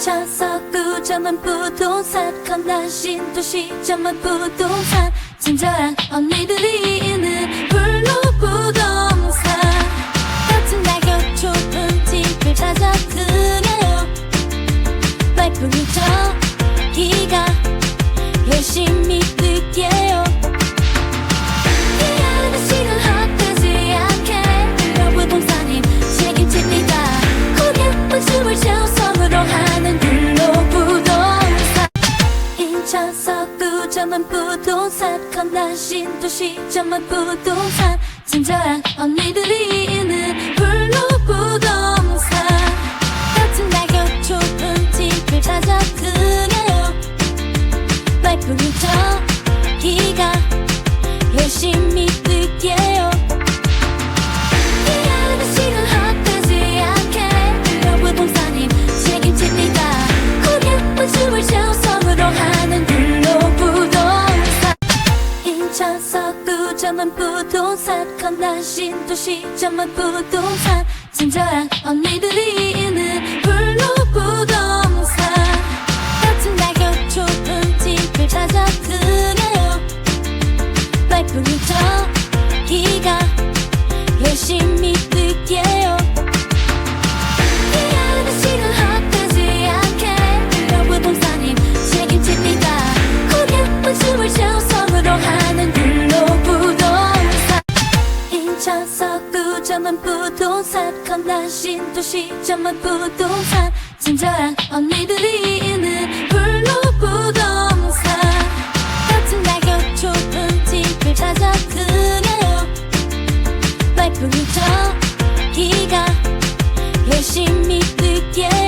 인천 서구 전문 부동산 건난 신도시 전문 부동산. 친절한 언니들이 있는 블루 부동산. 같은 가격 좋은 집을 찾아 그녀요. 말뿐이 저기가 열심히 서구 전문 부동산. 건난 신도시 전문 부동산. 친절한 언니들이 있는 블로 전문 부동산 건난 신도시 전문 부동산. 친절한 언니들 시점은 부동산 건나신 도시점은 부동산. 친절한 언니들이 있는 블루 부동산. 같은 가격 좁은 집을 찾아 그녀요. 말풍이 저 기가 열심히 듣게